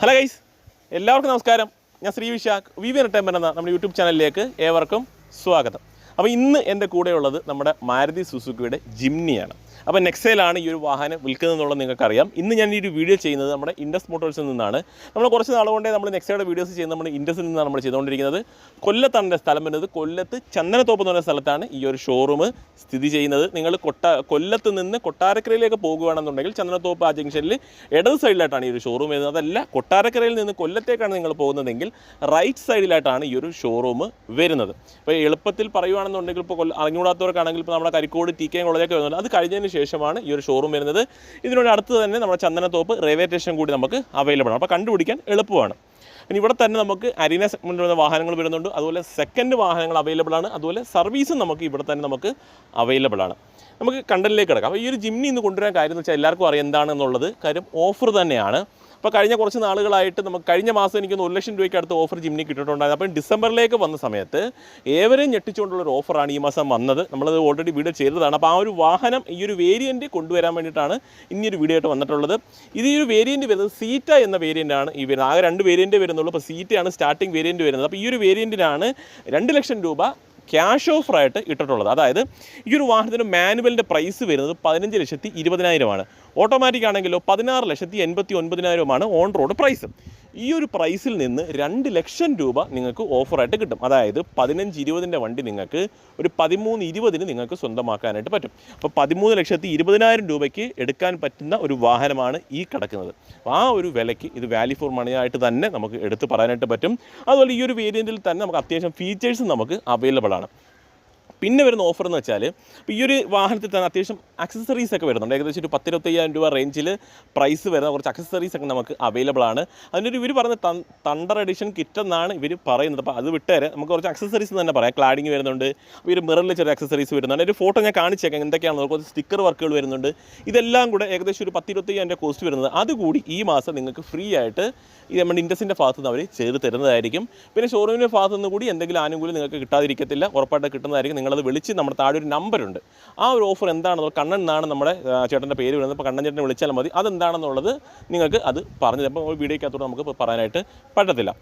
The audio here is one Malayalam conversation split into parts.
ഹലോ ഗൈസ് എല്ലാവർക്കും നമസ്കാരം. ഞാൻ Sree Vishakh V V entertainment എന്ന നമ്മുടെ യൂട്യൂബ് ചാനലിലേക്ക് ഏവർക്കും സ്വാഗതം. അപ്പോൾ ഇന്ന് എന്റെ കൂടെയുള്ളത് നമ്മുടെ മാരുതി സുസുക്കിയുടെ ജിംനിയാണ്. അപ്പോൾ നെക്സയിലാണ് ഈ ഒരു വാഹനം വിൽക്കുന്നത് എന്നുള്ളത് നിങ്ങൾക്കറിയാം. ഇന്ന് ഞാൻ ഈ ഒരു വീഡിയോ ചെയ്യുന്നത് നമ്മുടെ ഇൻഡസ് മോട്ടോഴ്സിൽ നിന്നാണ്. നമ്മൾ കുറച്ച് നാളുകൊണ്ടേ നമ്മൾ നെക്സയുടെ വീഡിയോസ് ചെയ്യുന്നത് നമ്മുടെ ഇൻഡസിൽ നിന്നാണ് നമ്മൾ ചെയ്തുകൊണ്ടിരിക്കുന്നത്. കൊല്ലത്താണ് സ്ഥലം വരുന്നത്. കൊല്ലത്ത് ചന്ദനത്തോപ്പ് എന്ന് പറയുന്ന സ്ഥലത്താണ് ഈ ഒരു ഷോറൂം സ്ഥിതി ചെയ്യുന്നത്. നിങ്ങൾ കൊട്ട കൊല്ലത്ത് നിന്ന് കൊട്ടാരക്കരയിലേക്ക് പോകുകയാണെന്നുണ്ടെങ്കിൽ ചന്ദനത്തോപ്പ് ആ ജംഗ്ഷനിൽ ഇടത് സൈഡിലായിട്ടാണ് ഈ ഒരു ഷോറൂം വരുന്നത്. അതല്ല കൊട്ടാരക്കരയിൽ നിന്ന് കൊല്ലത്തേക്കാണ് നിങ്ങൾ പോകുന്നതെങ്കിൽ റൈറ്റ് സൈഡിലായിട്ടാണ് ഈ ഒരു ഷോറൂം വരുന്നത്. അപ്പോൾ എളുപ്പത്തിൽ പറയുകയാണെന്നുണ്ടെങ്കിൽ ഇപ്പോൾ കൊല്ല അറിഞ്ഞുകൂടാത്തവർക്കാണെങ്കിൽ ഇപ്പോൾ നമ്മുടെ കരിക്കോട് ടി കെ കോളേജൊക്കെ വരുന്നുണ്ട്. അത് കഴിഞ്ഞതിന് ശേഷമാണ് ഈ ഒരു ഷോറൂം വരുന്നത്. ഇതിനോട് അടുത്ത് തന്നെ നമ്മുടെ ചന്ദനത്തോപ്പ് റെയിൽവേ സ്റ്റേഷൻ കൂടി നമുക്ക് അവൈലബിൾ ആണ്. അപ്പോൾ കണ്ടുപിടിക്കാൻ എളുപ്പമാണ്. പിന്നെ ഇവിടെ തന്നെ നമുക്ക് അരീന സെഗ്മെന്റ് വരുന്ന വാഹനങ്ങൾ വരുന്നുണ്ട്. അതുപോലെ സെക്കൻഡ് വാഹനങ്ങൾ അവൈലബിൾ ആണ്. അതുപോലെ സർവീസും നമുക്ക് ഇവിടെ തന്നെ നമുക്ക് അവൈലബിൾ ആണ്. നമുക്ക് കണ്ടലിലേക്ക് കിടക്കാം. അപ്പോൾ ഈ ഒരു ജിംനി ഇന്ന് കൊണ്ടുവരാൻ കാര്യം എന്ന് വെച്ചാൽ എല്ലാവർക്കും അറിയാം എന്താണെന്നുള്ളത് കാര്യം ഓഫർ തന്നെയാണ്. അപ്പോൾ കഴിഞ്ഞ കുറച്ച് നാളുകളായിട്ട് നമുക്ക് കഴിഞ്ഞ മാസം എനിക്ക് ഒരു ലക്ഷം രൂപയ്ക്ക് അടുത്ത് ഓഫർ ജിമ്മിന് കിട്ടിയിട്ടുണ്ടായിരുന്നു. അപ്പം ഡിസംബറിലേക്ക് വന്ന സമയത്ത് ഏവരെയും ഞെട്ടിച്ചുകൊണ്ടുള്ള ഒരു ഓഫറാണ് ഈ മാസം വന്നത്. നമ്മളത് ഓൾറെഡി വീഡിയോ ചെയ്തതാണ്. അപ്പോൾ ആ ഒരു വാഹനം ഈ ഒരു വേരിയന്റ് കൊണ്ടുവരാൻ വേണ്ടിയിട്ടാണ് ഇനി ഒരു വീഡിയോ ആയിട്ട് വന്നിട്ടുള്ളത്. ഇത് ഈ ഒരു വേരിയന്റ് വരുന്നത് സീറ്റ എന്ന വേരിയന്റ് ആണ് ഈ വരുന്നത്. ആകെ രണ്ട് വേരിയന്റ് വരുന്നുള്ളൂ. അപ്പോൾ സീറ്റയാണ് സ്റ്റാർട്ടിംഗ് വേരിയന്റ് വരുന്നത്. അപ്പോൾ ഈ ഒരു വേരിയന്റിനാണ് രണ്ട് ലക്ഷം രൂപ ക്യാഷ് ഓഫറായിട്ട് ഇട്ടിട്ടുള്ളത്. അതായത് ഈ ഒരു വാഹനത്തിന് മാനുവലിന്റെ പ്രൈസ് വരുന്നത് പതിനഞ്ച് ലക്ഷത്തി ഇരുപതിനായിരമാണ്. ഓട്ടോമാറ്റിക് ആണെങ്കിലോ പതിനാറ് ലക്ഷത്തി എൺപത്തി ഒൻപതിനായിരമാണ് ഓൺ റോഡ് പ്രൈസ് ഈ ഒരു പ്രൈസിൽ നിന്ന് രണ്ട് ലക്ഷം രൂപ നിങ്ങൾക്ക് ഓഫറായിട്ട് കിട്ടും. അതായത് പതിനഞ്ച് ഇരുപതിന്റെ വണ്ടി നിങ്ങൾക്ക് ഒരു പതിമൂന്ന് ഇരുപതിന് നിങ്ങൾക്ക് സ്വന്തമാക്കാനായിട്ട് പറ്റും. അപ്പോൾ പതിമൂന്ന് ലക്ഷത്തി ഇരുപതിനായിരം രൂപയ്ക്ക് എടുക്കാൻ പറ്റുന്ന ഒരു വാഹനമാണ് ഈ കിടക്കുന്നത്. ആ ഒരു വിലയ്ക്ക് ഇത് വാലി ഫോർ മണിയായിട്ട് തന്നെ നമുക്ക് എടുത്ത് പറയാനായിട്ട് പറ്റും. അതുപോലെ ഈ ഒരു വേരിയന്റിൽ തന്നെ നമുക്ക് അത്യാവശ്യം ഫീച്ചേഴ്സ് നമുക്ക് അവൈലബിൾ ആണ്. പിന്നെ വരുന്ന ഓഫർ എന്ന് വെച്ചാൽ ഇപ്പോൾ ഈ ഒരു വാഹനത്തിൽ തന്നെ അത്യാവശ്യം അക്സസറീസ് ഒക്കെ വരുന്നുണ്ട്. ഏകദേശം ഒരു പത്തിരുപത്തയ്യായിരം രൂപ റേഞ്ചിൽ പ്രൈസ് വരുന്ന കുറച്ച് അക്സസറീസ് ഒക്കെ നമുക്ക് അവൈലബിൾ ആണ്. അതിനൊരു ഇവർ പറഞ്ഞ തണ്ടർ എഡിഷൻ കിറ്റ് എന്നാണ് ഇവർ പറയുന്നത്. അപ്പോൾ അത് വിട്ടേരെ നമുക്ക് കുറച്ച് അക്സസറീസ് തന്നെ പറയാം. ക്ലാഡിങ് വരുന്നുണ്ട്. അപ്പോൾ ഒരു മിററിൽ ചെറിയ അക്സസറീസ് വരുന്നുണ്ട്. ഒരു ഫോട്ടോ ഞാൻ കാണിച്ചേക്കാം എന്തൊക്കെയാണെന്ന് കുറച്ച് സ്റ്റിക്കർ വർക്കുകൾ വരുന്നുണ്ട്. ഇതെല്ലാം കൂടെ ഏകദേശം ഒരു പത്തിരുപത്തയ്യായിരം രൂപ കോസ്റ്റ് വരുന്നത്. അതുകൂടി ഈ മാസം നിങ്ങൾക്ക് ഫ്രീ ആയിട്ട് ഇത് നമ്മുടെ ഇൻഡസിന്റെ ഭാഗത്ത് നിന്ന് അവർ ചെയ്ത് തരുന്നതായിരിക്കും. പിന്നെ ഷോറൂമിന്റെ ഭാഗത്ത് നിന്ന് കൂടി എന്തെങ്കിലും ആനുകൂല്യം നിങ്ങൾക്ക് കിട്ടാതിരിക്കത്തില്ല. ഉറപ്പായിട്ട് കിട്ടുന്നതായിരിക്കും. നിങ്ങളത് വിളിച്ച് നമ്മുടെ താഴെ ഒരു നമ്പറുണ്ട്. ആ ഒരു ഓഫർ എന്താണെന്നുള്ളത് കണ്ണൻ എന്നാണ് നമ്മുടെ ചേട്ടന്റെ പേര് വരുന്നത്. അപ്പോൾ കണ്ണൻ ചേട്ടനെ വിളിച്ചാൽ മതി. അതെന്താണെന്നുള്ളത് നിങ്ങൾക്ക് അത് പറഞ്ഞു അപ്പോൾ വീഡിയോക്കകത്തോടെ നമുക്ക് പറയാനായിട്ട് പറ്റത്തില്ല.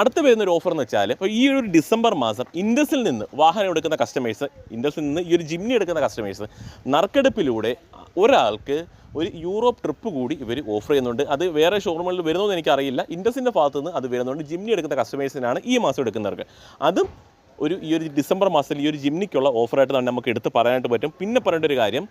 അടുത്ത് വരുന്ന ഒരു ഓഫർ എന്ന് വെച്ചാൽ ഇപ്പോൾ ഈ ഒരു ഡിസംബർ മാസം ഇൻഡസിൽ നിന്ന് വാഹനം എടുക്കുന്ന കസ്റ്റമേഴ്സ് ഇൻഡസിൽ നിന്ന് ഈ ഒരു ജിമ്മി എടുക്കുന്ന കസ്റ്റമേഴ്സ് നറുക്കെടുപ്പിലൂടെ ഒരാൾക്ക് ഒരു യൂറോപ്പ് ട്രിപ്പ് കൂടി ഇവർ ഓഫർ ചെയ്യുന്നുണ്ട്. അത് വേറെ ഷോറൂമുകളിൽ വരുന്നതെന്ന് എനിക്കറിയില്ല. ഇൻഡസിന്റെ ഭാഗത്തുനിന്ന് അത് വരുന്നുണ്ട്. ജിമ്മി എടുക്കുന്ന കസ്റ്റമേഴ്സിനാണ് ഈ മാസം എടുക്കുന്നവർക്ക്. അതും ഒരു ഈ ഒരു ഡിസംബർ മാസത്തിൽ ഈ ഒരു ജിംനിക്കുള്ള ഓഫറായിട്ട് തന്നെ നമുക്ക് എടുത്ത് പറയാനായിട്ട് പറ്റും. പിന്നെ പറയേണ്ട ഒരു കാര്യം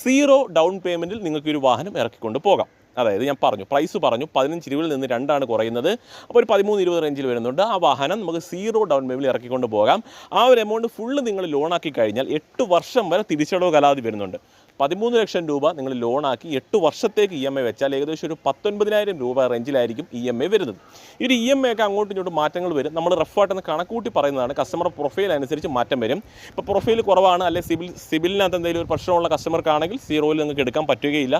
സീറോ ഡൗൺ പേയ്മെന്റിൽ നിങ്ങൾക്ക് ഒരു വാഹനം ഇറക്കിക്കൊണ്ട് പോകാം. അതായത് ഞാൻ പറഞ്ഞു പ്രൈസ് പറഞ്ഞു പതിനഞ്ച് ഇരുപതിൽ നിന്ന് രണ്ടാണ് കുറയുന്നത്. അപ്പോൾ ഒരു പതിമൂന്ന് ഇരുപത് റേഞ്ചിൽ വരുന്നുണ്ട്. ആ വാഹനം നമുക്ക് സീറോ ഡൗൺ പേയ്മെന്റിൽ ഇറക്കിക്കൊണ്ട് പോകാം. ആ ഒരു എമൗണ്ട് ഫുള്ള് നിങ്ങൾ ലോണാക്കി കഴിഞ്ഞാൽ എട്ട് വർഷം വരെ തിരിച്ചടവ് കലാതി വരുന്നുണ്ട്. പതിമൂന്ന് ലക്ഷം രൂപ നിങ്ങൾ ലോണാക്കി എട്ട് വർഷത്തേക്ക് ഇ എം ഐ വെച്ചാൽ ഏകദേശം ഒരു പത്തൊൻപതിനായിരം രൂപ റേഞ്ചിലായിരിക്കും ഇ എം ഐ വരുന്നത്. ഈ ഒരു ഇ എം ഐ ഒക്കെ അങ്ങോട്ടും ഇങ്ങോട്ടും മാറ്റങ്ങൾ വരും. നമ്മൾ റഫായിട്ടൊന്ന് കണക്കൂട്ടി പറയുന്നതാണ് കസ്റ്റമർ പ്രൊഫൈൽ അനുസരിച്ച് മാറ്റം വരും. ഇപ്പോൾ പ്രൊഫൈൽ കുറവാണ്. അല്ലെ സിബിൽ സിബിലിനകത്ത് എന്തെങ്കിലും ഒരു പ്രശ്നമുള്ള കസ്റ്റമർക്കാണെങ്കിൽ സീറോയിൽ നിങ്ങൾക്ക് എടുക്കാൻ പറ്റുകയില്ല.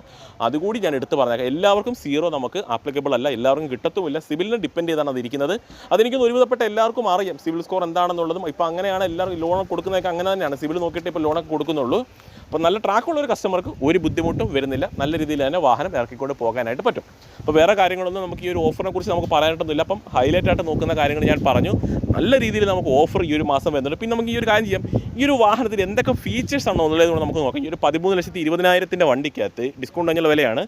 അതുകൂടി ഞാൻ എടുത്ത് പറഞ്ഞേക്കാം. എല്ലാവർക്കും സീറോ നമുക്ക് ആപ്ലിക്കബിൾ അല്ല. എല്ലാവർക്കും കിട്ടത്തുമില്ല. സിബിലിനെ ഡിപ്പെൻഡ് ചെയ്താണ് അത് ഇരിക്കുന്നത് അതെനിക്ക് ഒരുവിധപ്പെട്ട എല്ലാവർക്കും അറിയാം. സിബിൽ സ്കോർ എന്താണെന്നുള്ളതും ഇപ്പോൾ അങ്ങനെയാണ് എല്ലാവർക്കും ലോൺ കൊടുക്കുന്നതൊക്കെ അങ്ങനെ തന്നെയാണ്. സിബിൽ നോക്കിയിട്ട് ഇപ്പോൾ ലോണൊക്കെ കൊടുക്കുന്നുള്ളൂ. അപ്പോൾ നല്ല ട്രാക്കുള്ള ഒരു കസ്റ്റമർക്ക് ഒരു ബുദ്ധിമുട്ടും വരുന്നില്ല. നല്ല രീതിയിൽ തന്നെ വാഹനം ഇറക്കിക്കൊണ്ട് പോകാനായിട്ട് പറ്റും. അപ്പോൾ വേറെ കാര്യങ്ങളൊന്നും നമുക്ക് ഈ ഒരു ഓഫറിനെ കുറിച്ച് നമുക്ക് പറയാനായിട്ടൊന്നുമില്ല. അപ്പം ഹൈലൈറ്റ് ആയിട്ട് നോക്കുന്ന കാര്യങ്ങൾ ഞാൻ പറഞ്ഞു. നല്ല രീതിയിൽ നമുക്ക് ഓഫർ ഈ ഒരു മാസം വരുന്നുണ്ട്. പിന്നെ നമുക്ക് ഈ ഒരു കാര്യം ചെയ്യാം. ഈ ഒരു വാഹനത്തിൽ എന്തൊക്കെ ഫീച്ചേഴ്സ് ആണോ എന്നുള്ളത് നമുക്ക് നോക്കാം. ഈ ഒരു പതിമൂന്ന് ലക്ഷത്തി ഇരുപതിനായിരത്തിന്റെ വണ്ടിക്കകത്ത് ഡിസ്കൗണ്ട് കഴിഞ്ഞുള്ള വിലയാണ്.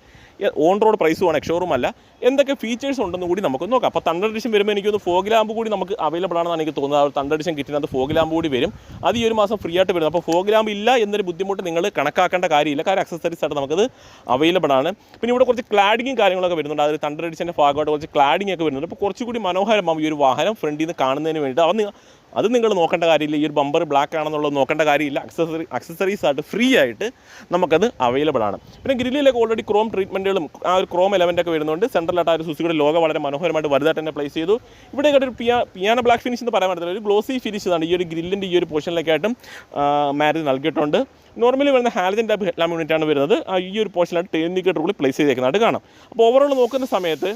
ഓൺ റോഡ് പ്രൈസുമാണ് ഷോറൂം അല്ല. എന്തൊക്കെ ഫീച്ചേഴ്സ് ഉണ്ടെന്ന് കൂടി നമുക്ക് നോക്കാം. അപ്പോൾ തണ്ടർ ഡിഷൻ വരുമ്പോൾ എനിക്കൊന്ന് ഫോഗ് ലാമ്പ് കൂടി നമുക്ക് അവൈലബിൾ ആണെന്നാണ് എനിക്ക് തോന്നുന്നത്. ആ തണ്ടർ ഡിഷൻ കിറ്റുന്നത് ഫോഗ് കൂടി വരും. അത് ഈ ഒരു മാസം ഫ്രീ ആയിട്ട് വരുന്നത് അപ്പോൾ ഫോഗ് ലാമ്പ് ഇല്ല എന്നൊരു ബുദ്ധിമുട്ട് നിങ്ങൾ കണക്കാക്കേണ്ട കാര്യമില്ല. കാരണം അക്സസറീസ് ആയിട്ട് നമുക്കത് അവൈലബിൾ ആണ്. പിന്നെ ഇവിടെ കുറച്ച് ക്ലാഡിങ്ങും കാര്യങ്ങളൊക്കെ വരുന്നുണ്ട്. അതായത് തണ്ടർ എഡിഷന്റെ ഭാഗമായിട്ട് കുറച്ച് ക്ലാഡിംഗ് ഒക്കെ വരുന്നുണ്ട്. അപ്പോൾ കുറച്ചുകൂടി മനോഹരമാവും ഈ ഒരു വാഹനം ഫ്രണ്ടിൽ നിന്ന് കാണുന്നതിന് വേണ്ടിയിട്ട്. അത് അത് നിങ്ങൾ നോക്കേണ്ട കാര്യമില്ല. ഈ ഒരു ബമ്പർ ബ്ലാക്ക് ആണെന്നുള്ളത് നോക്കേണ്ട കാര്യമില്ല. അക്സസറി അക്സസറീസ് ആയിട്ട് ഫ്രീ ആയിട്ട് നമുക്കത് അവൈലബിൾ ആണ്. പിന്നെ ഗ്രില്ലിലൊക്കെ ഓൾറെഡി ക്രോം ട്രീറ്റ്മെന്റുകളും ആ ഒരു ക്രോം എലമെന്റ് ഒക്കെ വരുന്നുണ്ട്. സെൻട്രലായിട്ട് ആ ഒരു സുസുക്കിയുടെ ലോഗോ വളരെ മനോഹരമായിട്ട് വലുതായിട്ട് തന്നെ പ്ലേസ് ചെയ്തു. ഇവിടെ ഒരു പിയാ പിയാന ബ്ലാക്ക് ഫിനിഷ് എന്ന് പറയാൻ പറ്റത്തില്ല. ഒരു ഗ്ലോസി ഫിനിഷ് ആണ് ഈ ഒരു ഗ്രില്ലിന്റെ ഈ ഒരു പോർഷനിലൊക്കെ ആയിട്ടും മാരേജ് നൽകിയിട്ടുണ്ട്. നോർമലി വരുന്ന ഹാലജൻ ടൈപ്പ് ഹെഡ്ലാം യൂണിറ്റ് ആണ് വരുന്നത്. ഈ ഒരു പോർഷനായിട്ട് ടേൺ നിക്കറ്റ് റൂളിൽ പ്ലേസ് ചെയ്തേക്കുന്നതായിട്ട് കാണാം. അപ്പോൾ ഓവറോൾ നോക്കുന്ന സമയത്ത്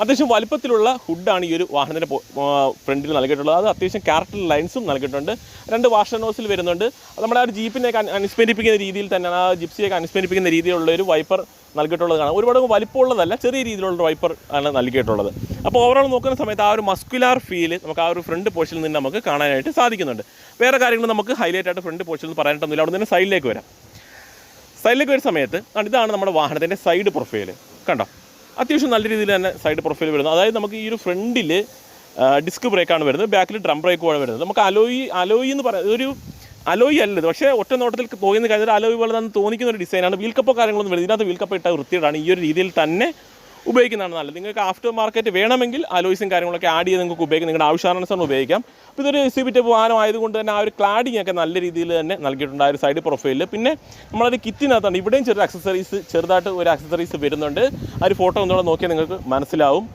അത്യാവശ്യം വലുപ്പത്തിലുള്ള ഹുഡാണ് ഈ ഒരു വാഹനത്തിന്റെ ഫ്രണ്ടിൽ നൽകിയിട്ടുള്ളത്. അത് അത്യാവശ്യം ക്യാരക്ടർ ലൈൻസും നൽകിയിട്ടുണ്ട്. രണ്ട് വാഷർ നോസിൽ വരുന്നുണ്ട്. അത് നമ്മുടെ ആ ഒരു ജീപ്പിനെയൊക്കെ അനു- അനുസ്മരിപ്പിക്കുന്ന രീതിയിൽ തന്നെയാണ്. ആ ജിപ്സിയൊക്കെ അനുസ്മരിപ്പിക്കുന്ന രീതിയിലുള്ള ഒരു വൈപ്പർ നൽകിയിട്ടുള്ളത് കാണാം. ഒരുപാട് വലിപ്പമുള്ളതല്ല ചെറിയ രീതിയിലുള്ള വൈപ്പർ ആണ് നൽകിയിട്ടുള്ളത്. അപ്പോൾ ഓവറോൾ നോക്കുന്ന സമയത്ത് ആ ഒരു മസ്കുലാർ ഫീൽ നമുക്ക് ആ ഒരു ഫ്രണ്ട് പോർഷനിൽ നിന്ന് നമുക്ക് കാണാനായിട്ട് സാധിക്കുന്നുണ്ട്. വേറെ കാര്യങ്ങൾ നമുക്ക് ഹൈലൈറ്റ് ആയിട്ട് ഫ്രണ്ട് പോർഷനിൽ നിന്ന് പറയാനായിട്ടൊന്നുമില്ല അവിടെ നിന്ന് സൈഡിലേക്ക് വരാം. സൈഡിലേക്ക് വരുന്ന സമയത്ത് ഇതാണ് നമ്മുടെ വാഹനത്തിന്റെ സൈഡ് പ്രൊഫൈൽ കണ്ടോ? അത്യാവശ്യം നല്ല രീതിയിൽ തന്നെ സൈഡ് പ്രൊഫൈൽ വരുന്നത് അതായത് നമുക്ക് ഈ ഒരു ഫ്രണ്ടിൽ ഡിസ്ക് ബ്രേക്കാണ് വരുന്നത്. ബാക്കിൽ ഡ്രം ബ്രേക്കുമാണ് വരുന്നത്. നമുക്ക് അലോയി അലോയി എന്ന് പറയുന്നത് ഒരു അലോയി അല്ലത്. പക്ഷേ ഒറ്റ നോട്ടത്തിൽ തോന്നുന്ന കാര്യത്തിൽ അലോയി പോലെ തന്നെ തോന്നിക്കുന്ന ഒരു ഡിസൈനാണ് വീൽ കപ്പോ കാര്യങ്ങളൊന്നും വരുന്നത് ഇതിനകത്ത് വീൽ കപ്പ് ഇട്ട വൃത്തിയിടാണ് ഈ ഒരു രീതിയിൽ തന്നെ ഉപയോഗിക്കുന്നതാണ് നല്ലത്. നിങ്ങൾക്ക് ആഫ്റ്റർ മാർക്കറ്റ് വേണമെങ്കിൽ അലോയ്സും കാര്യങ്ങളൊക്കെ ആഡ് ചെയ്ത് നിങ്ങൾക്ക് ഉപയോഗിക്കാം. നിങ്ങളുടെ ആവശ്യാനുസരണം ഉപയോഗിക്കാം. അപ്പോൾ ഇതൊരു സി ബിറ്റ് വാഹനം ആയതുകൊണ്ട് തന്നെ ആ ഒരു ക്ലാഡിങ് ഒക്കെ നല്ല രീതിയിൽ തന്നെ നൽകിയിട്ടുണ്ട് ആ ഒരു സൈഡ് പ്രൊഫൈലിൽ പിന്നെ നമ്മളൊരു കിറ്റിനകത്താണ് ഇവിടെയും ചെറിയ അക്സസറീസ് ചെറുതായിട്ട് ഒരു അക്സസറീസ് വരുന്നുണ്ട്. ആ ഒരു ഫോട്ടോ ഒന്നുകൂടെ നോക്കിയാൽ നിങ്ങൾക്ക് മനസ്സിലാവും.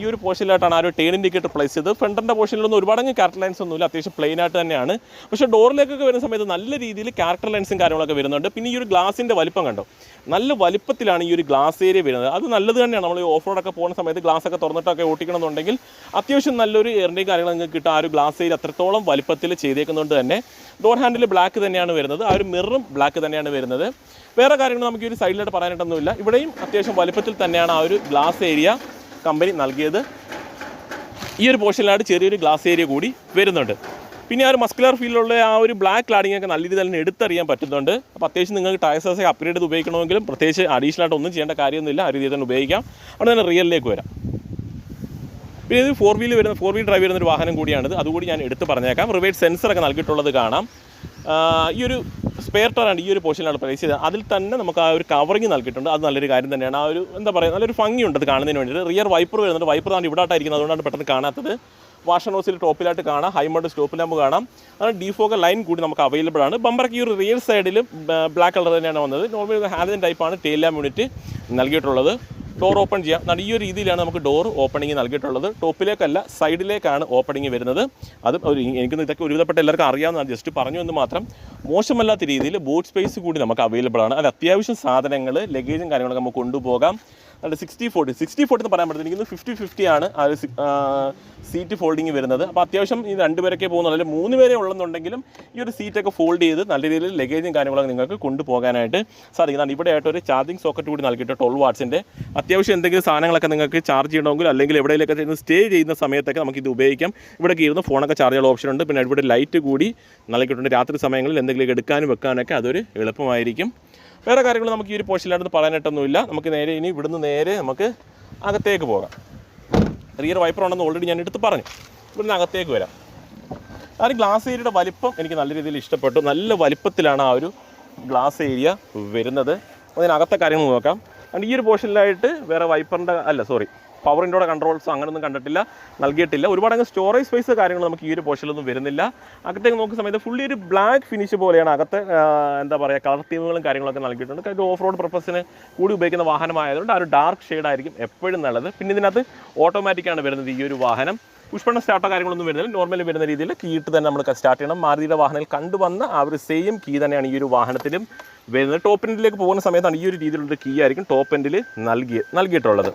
ഈ ഒരു പോർഷനിലായിട്ടാണ് ആ ഒരു ടേൺ ഇൻഡിക്കേറ്റർ പ്ലേസ് ചെയ്തത്. ഫ്രണ്ടിന്റെ പോർഷനിലൊന്നും ഒരുപാടങ്ങ് ക്യാരക്ടർ ലൈൻസ് ഒന്നുമില്ല. അത്യാവശ്യം പ്ലെയിൻ ആയിട്ട് തന്നെയാണ്. പക്ഷേ ഡോറിലേക്കൊക്കെ വരുന്ന സമയത്ത് നല്ല രീതിയിൽ ക്യാരക്ടർ ലൈൻസും കാര്യങ്ങളൊക്കെ വരുന്നുണ്ട്. പിന്നെ ഈ ഒരു ഗ്ലാസിന്റെ വലിപ്പം കണ്ടോ? നല്ല വലിപ്പത്തിലാണ് ഈ ഒരു ഗ്ലാസ് ഏരിയ വരുന്നത്. അത് നല്ലത് തന്നെയാണ്. നമ്മൾ ഓഫ് റോഡൊക്കെ പോകുന്ന സമയത്ത് ഗ്ലാസ് ഒക്കെ തുറന്നിട്ടൊക്കെ ഓട്ടിക്കണമെന്നുണ്ടെങ്കിൽ അത്യാവശ്യം നല്ലൊരു എറിന്റെയും കാര്യങ്ങൾ നിങ്ങൾക്ക് കിട്ടും. ആ ഒരു ഗ്ലാസ് ഏരിയ അത്രത്തോളം വലിപ്പത്തിൽ ചെയ്തേക്കുന്നതുകൊണ്ട് തന്നെ ഡോർ ഹാൻഡിൽ ബ്ലാക്ക് തന്നെയാണ് വരുന്നത്. ആ ഒരു മിററും ബ്ലാക്ക് തന്നെയാണ് വരുന്നത്. വേറെ കാര്യങ്ങൾ നമുക്ക് ഈ ഒരു സൈഡിലായിട്ട് പറയാനായിട്ടൊന്നുമില്ല. ഇവിടെയും അത്യാവശ്യം വലിപ്പത്തിൽ തന്നെയാണ് ആ ഒരു ഗ്ലാസ് ഏരിയ കമ്പനി നൽകിയത്. ഈ ഒരു പോർഷനിലായിട്ട് ചെറിയൊരു ഗ്ലാസ് ഏരിയ കൂടി വരുന്നുണ്ട്. പിന്നെ ആ ഒരു മസ്കുലർ ഫീലുള്ള ആ ഒരു ബ്ലാക്ക് ക്ലാഡിംഗ് ഒക്കെ നല്ല രീതിയിൽ തന്നെ എടുത്തറിയാൻ പറ്റുന്നുണ്ട്. അപ്പോൾ അത്യാവശ്യം നിങ്ങൾക്ക് ടയർസൊക്കെ അപ്ഗ്രേഡ് ചെയ്ത് ഉപയോഗിക്കണമെങ്കിലും പ്രത്യേകിച്ച് അഡീഷണൽ ആയിട്ട് ഒന്നും ചെയ്യേണ്ട കാര്യമൊന്നുമില്ല. ആ രീതിയിൽ തന്നെ ഉപയോഗിക്കാം. അവിടെ തന്നെ റിയലിലേക്ക് വരാം. പിന്നെ ഇത് ഫോർ വീൽ വരുന്ന ഫോർ വീൽ ഡ്രൈവ് വരുന്ന ഒരു വാഹനം കൂടിയാണിത്. അതുകൂടി ഞാൻ എടുത്ത് പറഞ്ഞേക്കാം. റിവേറ്റ് സെൻസറൊക്കെ നൽകിയിട്ടുള്ളത് കാണാം. ഈ ഒരു സ്പെയർ ടയറാണ് ഈ ഒരു പോർഷനിലാണ് പ്ലേസ് ചെയ്തത്. അതിൽ തന്നെ നമുക്ക് ആ ഒരു കവറിങ് നൽകിയിട്ടുണ്ട്. അത് നല്ലൊരു കാര്യം തന്നെയാണ്. ആ ഒരു എന്താ പറയുക നല്ലൊരു ഭംഗിയുണ്ട് അത് കാണുന്നതിന് വേണ്ടിയിട്ട്. റിയർ വൈപ്പർ വരുന്നുണ്ട്. വൈപ്പർ ആണ് ഇവിടെ ആയിട്ടായിരിക്കുന്നത്. അതുകൊണ്ടാണ് പെട്ടെന്ന് കാണാത്തത്. വാഷർ നോസിൽ ടോപ്പിലായിട്ട് കാണാം. ഹൈ മോഡ് സ്റ്റോപ്പ് ലാമ്പ് കാണാം. അങ്ങനെ ഡിഫോക ലൈൻ കൂടി നമുക്ക് അവൈലബിൾ ആണ്. ബമ്പർക്ക് ഈ ഒരു റിയൽ സൈഡിൽ ബ്ലാക്ക് കളർ തന്നെയാണ് വന്നത്. നോർമൽ ഹാലജൻ ടൈപ്പാണ് ടെയിൽ ലാമ്പ് യൂണിറ്റ് നൽകിയിട്ടുള്ളത്. ഡോർ ഓപ്പൺ ചെയ്യാം. ഈ ഒരു രീതിയിലാണ് നമുക്ക് ഡോർ ഓപ്പണിംഗ് നൽകിയിട്ടുള്ളത്. ടോപ്പിലേക്കല്ല സൈഡിലേക്കാണ് ഓപ്പണിംഗ് വരുന്നത്. അത് ഒരു എനിക്ക് ഇതൊക്കെ ഒരുവിധപ്പെട്ട എല്ലാവർക്കും അറിയാവുന്നതാണ്. ജസ്റ്റ് പറഞ്ഞു എന്ന് മാത്രം. മോശമല്ലാത്ത രീതിയിൽ ബോട്ട് സ്പേസ് കൂടി നമുക്ക് അവൈലബിൾ ആണ്. അത് അത്യാവശ്യം സാധനങ്ങൾ ലഗേജും കാര്യങ്ങളൊക്കെ നമുക്ക് കൊണ്ടുപോകാം. അത് സിക്സ്റ്റി ഫോർട്ടി സിക്സ്റ്റി ഫോർട്ടി എന്ന് പറയാൻ പറ്റുന്നത് എനിക്ക് ഫിഫ്റ്റി ഫിഫ്റ്റി ആണ് ആ ഒരു സീറ്റ് ഫോൾഡിങ് വരുന്നത്. അപ്പോൾ അത്യാവശ്യം ഈ രണ്ടുപേരൊക്കെ പോകുന്നുള്ളൂ അല്ലെങ്കിൽ മൂന്ന് പേരെ ഉള്ളെന്നുണ്ടെങ്കിലും ഈ ഒരു സീറ്റൊക്കെ ഫോൾഡ് ചെയ്ത് നല്ല രീതിയിൽ ലഗേജും കാര്യങ്ങളൊക്കെ നിങ്ങൾക്ക് കൊണ്ടുപോകാനായിട്ട് സാധിക്കുന്നതാണ്. ഇവിടെ ആയിട്ട് ഒരു ചാർജിങ് സോക്കറ്റ് കൂടി നൽകിയിട്ട് ട്വൽവ് വാട്ട്സിന്റെ അത്യാവശ്യം എന്തെങ്കിലും സാധനങ്ങളൊക്കെ നിങ്ങൾക്ക് ചാർജ് ചെയ്യണമെങ്കിൽ അല്ലെങ്കിൽ എവിടെയെങ്കിലൊക്കെ ചെയ്യുന്ന സ്റ്റേ ചെയ്യുന്ന സമയത്തൊക്കെ നമുക്ക് ഇത് ഉപയോഗിക്കാം. ഇവിടെയൊക്കെ ഇരുന്ന് ഫോണൊക്കെ ചാർജ് ചെയ്യാൻ ഓപ്ഷൻ ഉണ്ട്. പിന്നെ ഇവിടെ ലൈറ്റ് കൂടി നൽകിയിട്ടുണ്ട്. രാത്രി സമയങ്ങളിൽ എന്തെങ്കിലും എടുക്കാനും വെക്കാനൊക്കെ അതൊരു എളുപ്പമായിരിക്കും. വേറെ കാര്യങ്ങൾ നമുക്ക് ഈ ഒരു പോർഷനിലായിട്ട് പറയാനായിട്ടൊന്നുമില്ല. നമുക്ക് നേരെ ഇനി ഇവിടുന്ന് നേരെ നമുക്ക് അകത്തേക്ക് പോകാം. റിയർ വൈപ്പർ ഉണ്ടെന്ന് ഓൾറെഡി ഞാൻ എടുത്ത് പറഞ്ഞു. ഇവിടുന്ന് അകത്തേക്ക് വരാം. ആ ഒരു ഗ്ലാസ് ഏരിയയുടെ വലിപ്പം എനിക്ക് നല്ല രീതിയിൽ ഇഷ്ടപ്പെട്ടു. നല്ല വലിപ്പത്തിലാണ് ആ ഒരു ഗ്ലാസ് ഏരിയ വരുന്നത്. അതിനകത്തെ കാര്യങ്ങൾ നോക്കാം. അതുകൊണ്ട് ഈ ഒരു പോർഷനിലായിട്ട് വേറെ വൈപ്പറിന്റെ അല്ല സോറി പവറിന്റെ കൂടെ കൺട്രോൾസ് അങ്ങനെയൊന്നും കണ്ടിട്ടില്ല നൽകിയിട്ടില്ല. ഒരുപാട് അങ്ങ് സ്റ്റോറേജ് സ്പേസ് കാര്യങ്ങൾ നമുക്ക് ഈ ഒരു പോർഷനിലൊന്നും വരുന്നില്ല. അകത്തേക്ക് നോക്കുന്ന സമയത്ത് ഫുള്ളി ഒരു ബ്ലാക്ക് ഫിനിഷ് പോലെയാണ് അകത്തെ എന്താ പറയുക കളർ തീമുകളും കാര്യങ്ങളൊക്കെ നൽകിയിട്ടുണ്ട്. കാര്യം ഓഫ് റോഡ് പർപ്പസിന് കൂടി ഉപയോഗിക്കുന്ന വാഹനമായതുകൊണ്ട് ആ ഒരു ഡാർക്ക് ഷെയ്ഡായിരിക്കും എപ്പോഴും നല്ലത്. പിന്നെ ഇതിനകത്ത് ഓട്ടോമാറ്റിക്കാണ് വരുന്നത് ഈ ഒരു വാഹനം. പുഷ്പണ സ്റ്റാർട്ടോ കാര്യങ്ങളൊന്നും വരുന്നില്ല. നോർമലി വരുന്ന രീതിയിൽ കീ ഇട്ട് തന്നെ നമ്മൾ സ്റ്റാർട്ട് ചെയ്യണം. മാരുതിയുടെ വാഹനത്തിൽ കണ്ടുവന്ന ആ ഒരു സെയിം കീ തന്നെയാണ് ഈ ഒരു വാഹനത്തിലും വരുന്നത്. ടോപ്പ് എൻഡിലേക്ക് പോകുന്ന സമയത്താണ് ഈ ഒരു രീതിയിലുള്ള കീ ആയിരിക്കും ടോപ്പ് എൻഡിൽ നൽകിയ നൽകിയിട്ടുള്ളത്.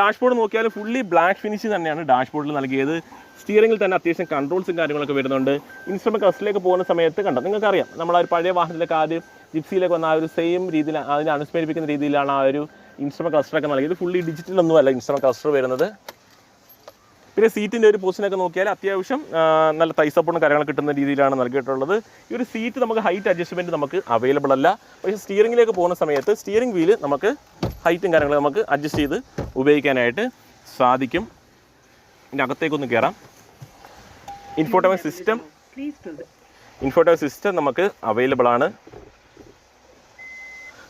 ഡാഷ്ബോർഡ് നോക്കിയാൽ ഫുള്ളി ബ്ലാക്ക് ഫിനിഷ് തന്നെയാണ് ഡാഷ്ബോർഡിൽ നൽകിയത്. സ്റ്റിയറിംഗിൽ തന്നെ അത്യാവശ്യം കൺട്രോൾസും കാര്യങ്ങളൊക്കെ വരുന്നുണ്ട്. ഇൻസ്ട്രുമെന്റ് കസ്റ്റിലേക്ക് പോകുന്ന സമയത്ത് കണ്ടോ? നിങ്ങൾക്കറിയാം. നമ്മൾ ആ ഒരു പഴയ വാഹനത്തിലേക്ക് ആദ്യം ജിപ്സിയിലേക്ക് വന്ന ആ ഒരു സെയിം രീതിയിൽ അതിനെ അനുസ്മരിപ്പിക്കുന്ന രീതിയിലാണ് ആ ഒരു ഇൻസ്ട്രുമെന്റ് ക്ലസ്റ്ററൊക്കെ നൽകിയത്. ഫുള്ളി ഡിജിറ്റൽ ഒന്നും അല്ല ഇൻസ്ട്രുമെന്റ് ക്ലസ്റ്റർ വരുന്നത്. പിന്നെ സീറ്റിന്റെ ഒരു പൊസിഷനൊക്കെ നോക്കിയാൽ അത്യാവശ്യം നല്ല തൈ സപ്പോർട്ടും കാര്യങ്ങളൊക്കെ കിട്ടുന്ന രീതിയിലാണ് നൽകിയിട്ടുള്ളത്. ഈ ഒരു സീറ്റ് നമുക്ക് ഹൈറ്റ് അഡ്ജസ്റ്റ്മെന്റ് നമുക്ക് അവൈലബിൾ അല്ല. പക്ഷേ സ്റ്റിയറിംഗിലേക്ക് പോകുന്ന സമയത്ത് സ്റ്റിയറിംഗ് വീൽ നമുക്ക് ഹൈറ്റും കാര്യങ്ങളും നമുക്ക് അഡ്ജസ്റ്റ് ചെയ്ത് ഉപയോഗിക്കാനായിട്ട് സാധിക്കും. ഇതിന്റെ അകത്തേക്കൊന്ന് കയറാം ഇൻഫോർട്ടൈൻമെന്റ് സിസ്റ്റം that. സിസ്റ്റം നമുക്ക് അവൈലബിൾ ആണ്.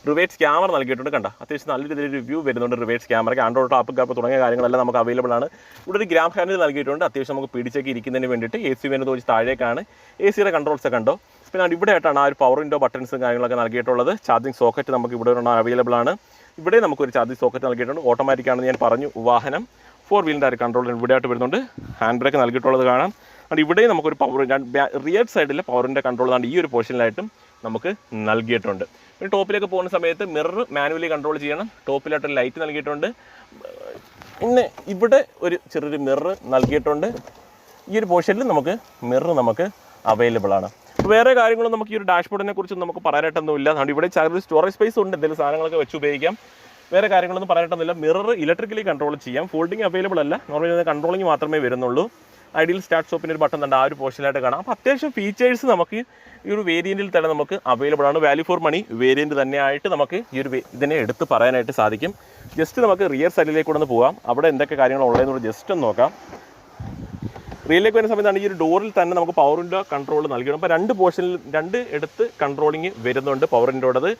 റിവേറ്റ്സ് ക്യാമറ നൽകിയിട്ടുണ്ട്. കണ്ട അത്യാവശ്യം നല്ല രീതിയിൽ റിവ്യൂ വരുന്നുണ്ട് റിവേറ്റ്സ് ക്യാമറയ്ക്ക്. ആൻഡ്രോയിഡ് ആപ്പ് കാപ്പ് തുടങ്ങിയ കാര്യങ്ങളെല്ലാം നമുക്ക് അവൈലബിൾ ആണ്. ഇവിടെ ഒരു ഗ്രാം ഹാൻഡിൽ നൽകിയിട്ടുണ്ട്. അത്യാവശ്യം നമുക്ക് പിടിച്ചേക്ക് ഇരിക്കുന്നതിന് വേണ്ടിയിട്ട് എ സി വരുന്നത് വെച്ച് താഴേക്കാണ്. എ സിയുടെ കൺട്രോൾസ് ഒക്കെ ഉണ്ടോ പിന്നെ ഇവിടെ ആയിട്ടാണ് ആ ഒരു പവർ വിൻഡോ ബട്ടൺസും കാര്യങ്ങളൊക്കെ നൽകിയിട്ടുള്ളത്. ചാർജിങ് സോക്കറ്റ് നമുക്ക് ഇവിടെ അവൈലബിൾ ആണ്. ഇവിടെ നമുക്കൊരു ചാർജിങ് സോക്കറ്റ് നൽകിയിട്ടുണ്ട്. ഓട്ടോമാറ്റിക് ആണെന്ന് ഞാൻ പറഞ്ഞു. വാഹനം ഫോർ വീലിന്റെ ഒരു കൺട്രോൾ ഇവിടെ ആയിട്ട് വരുന്നുണ്ട്. ഹാൻഡ് ബ്രേക്ക് നൽകിയിട്ടുള്ളത് കാണാം. അതുകൊണ്ട് ഇവിടെയും നമുക്കൊരു പവർ റിയർ സൈഡിലെ പവറിന്റെ കൺട്രോൾ ആണ് ഈ ഒരു പോർഷനിലായിട്ടും നമുക്ക് നൽകിയിട്ടുണ്ട്. പിന്നെ ടോപ്പിലേക്ക് പോകുന്ന സമയത്ത് മിറർ മാനുവലി കൺട്രോൾ ചെയ്യണം. ടോപ്പിലായിട്ട് ലൈറ്റ് നൽകിയിട്ടുണ്ട്. പിന്നെ ഇവിടെ ഒരു ചെറിയൊരു മിറർ നൽകിയിട്ടുണ്ട്. ഈ ഒരു പോർഷനിൽ നമുക്ക് മിറർ നമുക്ക് അവൈലബിൾ ആണ്. വേറെ കാര്യങ്ങളും നമുക്ക് ഈ ഒരു ഡാഷ്ബോർഡിനെ കുറിച്ച് നമുക്ക് പറയാനായിട്ടൊന്നുമില്ല. അതുകൊണ്ട് ഇവിടെ ചെറിയൊരു സ്റ്റോറേജ് സ്പേസ് ഉണ്ട്. എന്തെങ്കിലും സാധനങ്ങളൊക്കെ വെച്ച് ഉപയോഗിക്കാം. വേറെ കാര്യങ്ങളൊന്നും പറയാനായിട്ടൊന്നുമില്ല. മിറർ ഇലക്ട്രിക്കലി കൺട്രോൾ ചെയ്യാം. ഫോൾഡിങ് അവൈലബിൾ അല്ല. നോർമലി കൺട്രോളിങ് മാത്രമേ വരുന്നുള്ളൂ. ഐഡിയൽ സ്റ്റാർട്ട് ഷോപ്പിന്റെ ഒരു ബട്ടൺ ഉണ്ട് ആ ഒരു പോർഷനിലായിട്ട് കാണാം. അപ്പോൾ അത്യാവശ്യം ഫീച്ചേഴ്സ് നമുക്ക് ഈ ഒരു വേരിയന്റിൽ തന്നെ നമുക്ക് അവൈലബിൾ ആണ്. വാല്യൂ ഫോർ മണി വേരിയന്റ് തന്നെയായിട്ട് നമുക്ക് ഈ ഒരു ഇതിനെ എടുത്ത് പറയാനായിട്ട് സാധിക്കും. ജസ്റ്റ് നമുക്ക് റിയർ സൈഡിലേക്ക് കൂടെ ഒന്ന് പോകാം അവിടെ എന്തൊക്കെ കാര്യങ്ങൾ ഉള്ളതെന്ന് ജസ്റ്റ് ഒന്ന് നോക്കാം. റിയലിലേക്ക് വരുന്ന സമയത്താണ് ഈ ഒരു ഡോറിൽ തന്നെ നമുക്ക് പവർ കൺട്രോൾ നൽകിയിട്ടുണ്ട് അപ്പോൾ രണ്ട് പോർഷനിൽ രണ്ട് എടുത്ത് കൺട്രോളിങ് വരുന്നുണ്ട് പവർ വിൻഡോടത്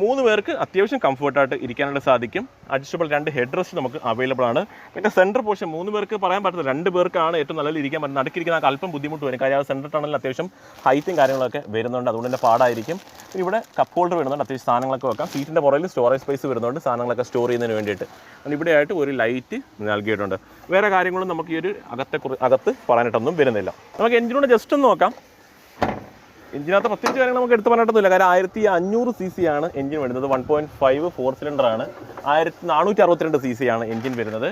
മൂന്ന് പേർക്ക് അത്യാവശ്യം കംഫർട്ടായിട്ട് ഇരിക്കാനായിട്ട് സാധിക്കും. അഡ്ജസ്റ്റബിൾ രണ്ട് ഹെഡ് റെസ്റ്റ് നമുക്ക് അവൈലബിൾ ആണ്. പിന്നെ സെന്റർ പോർഷൻ മൂന്ന് പേർക്ക് പറയാൻ പറ്റില്ല രണ്ട് പേർക്കാണ് ഏറ്റവും നല്ല ഇരിക്കാൻ പറ്റുന്നത്. നടുക്കിരിക്കുന്ന അല്പം ബുദ്ധിമുട്ട് വരും. കാര്യം സെന്റർ ടണലിൽ അത്യാവശ്യം ഹൈറ്റും കാര്യങ്ങളൊക്കെ വരുന്നുണ്ട്. അതുകൊണ്ട് തന്നെ പാടായിരിക്കും. പിന്നെ ഇവിടെ കപ്പ് ഹോൾഡർ വരുന്നുണ്ട്. അത്യാവശ്യം സാധനങ്ങളൊക്കെ വെക്കാം. സീറ്റിന്റെ പുറകിൽ സ്റ്റോറേജ് സ്പേസ് വരുന്നുണ്ട്. സാധനങ്ങളൊക്കെ സ്റ്റോർ ചെയ്യുന്നതിന് വേണ്ടിയിട്ട്. ഇവിടെയായിട്ട് ഒരു ലൈറ്റ് നൽകിയിട്ടുണ്ട്. വേറെ കാര്യങ്ങളും നമുക്ക് ഈ ഒരു അകത്തെ അകത്ത് പറയാനായിട്ടൊന്നും വരുന്നില്ല. നമുക്ക് എഞ്ചിനോട് ജസ്റ്റ് ഒന്ന് നോക്കാം. എഞ്ചിനകത്ത് പ്രത്യേകിച്ച് കാര്യങ്ങൾ നമുക്ക് എടുത്ത് പറഞ്ഞിട്ടൊന്നുമില്ല കാരണം ആയിരത്തി അഞ്ഞൂറ് സി സി ആണ് എഞ്ചിൻ വരുന്നത്. One point five four cylinder ആണ്. ആയിരത്തി നാനൂറ്റി അറുപത്തിരണ്ട് സി സി ആണ് എഞ്ചിൻ വരുന്നത്.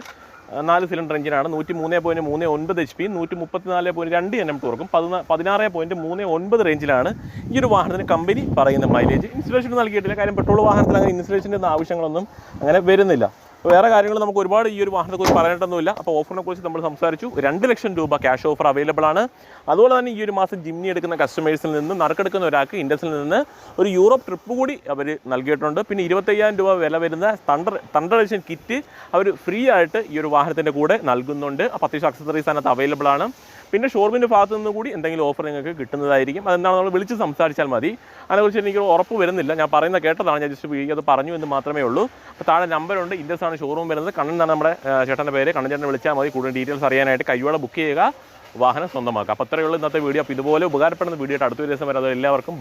നാല് സിലിണ്ടർ എഞ്ചിനാണ് നൂറ്റി മൂന്ന് പോയിന്റ് മൂന്ന് ഒൻപത് എച്ച് പി നൂറ്റി മുപ്പത്തി നാല് പോയിന്റ് രണ്ട് എൻ എം ടൂർക്കും പതിനാ പതിനാറ് പോയിന്റ് മൂന്ന് ഒൻപത് റേഞ്ചിലാണ് ഈ ഒരു വാഹനത്തിന് കമ്പനി പറയുന്ന മൈലേജ് ഇൻസുലേഷൻ നൽകിയിട്ടില്ല. കാര്യം പെട്രോൾ വാഹനത്തിൽ അങ്ങനെ ഇൻസുലേഷന്റെ ആവശ്യങ്ങളൊന്നും അങ്ങനെ വരുന്നില്ല. വേറെ കാര്യങ്ങൾ നമുക്ക് ഒരുപാട് ഈ ഒരു വാഹനത്തെക്കുറിച്ച് പറയേണ്ടതൊന്നുമില്ല അപ്പോൾ ഓഫറിനെ കുറിച്ച് നമ്മൾ സംസാരിച്ചു. രണ്ട് ലക്ഷം രൂപ ക്യാഷ് ഓഫർ അവൈലബിൾ ആണ്. അതുപോലെ തന്നെ ഈ ഒരു മാസം ജിമ്മി എടുക്കുന്ന കസ്റ്റമേഴ്സിൽ നിന്ന് നറുക്കെടുക്കുന്ന ഒരാൾക്ക് ഇൻഡസിൽ നിന്ന് ഒരു യൂറോപ്പ് ട്രിപ്പ് കൂടി അവർ നൽകിയിട്ടുണ്ട്. പിന്നെ ഇരുപത്തയ്യായിരം രൂപ വില വരുന്ന തണ്ടർ തണ്ടർ എഡിഷൻ കിറ്റ് അവർ ഫ്രീ ആയിട്ട് ഈ ഒരു വാഹനത്തിന്റെ കൂടെ നൽകുന്നുണ്ട്. അപ്പോൾ അത്യാവശ്യം അക്സസറീസ് അതിനകത്ത് അവൈലബിൾ ആണ്. പിന്നെ ഷോറൂമിന്റെ ഭാഗത്തു നിന്ന് കൂടി എന്തെങ്കിലും ഓഫർ നിങ്ങൾക്ക് കിട്ടുന്നതായിരിക്കും. അതെന്താണ് നമ്മൾ വിളിച്ച് സംസാരിച്ചാൽ മതി. അതിനെക്കുറിച്ച് എനിക്ക് ഉറപ്പ് വരുന്നില്ല. ഞാൻ പറയുന്ന കേട്ടതാണ്. ഞാൻ ജസ്റ്റ് അത് പറഞ്ഞു എന്ന് മാത്രമേ ഉള്ളൂ. അപ്പോൾ താഴെ നമ്പറുണ്ട് ഇൻഡസാണ് ഷോറൂം വരുന്നത്. കണ്ണൻ എന്നാണ് നമ്മുടെ ചേട്ടന്റെ പേര്. കണ്ണൻ ചേട്ടനെ വിളിച്ചാൽ മതി. കൂടുതൽ ഡീറ്റെയിൽസ് അറിയാനായിട്ട് കയ്യോടെ ബുക്ക് ചെയ്യുക. വാഹനം സ്വന്തമാക്കുക. അപ്പോൾ അത്രയുള്ള ഇന്നത്തെ വീഡിയോ. അപ്പോൾ ഇതുപോലെ ഉപകാരപ്പെടുന്ന വീഡിയോ അടുത്ത ദിവസം വരെ. അത് എല്ലാവർക്കും ബൈ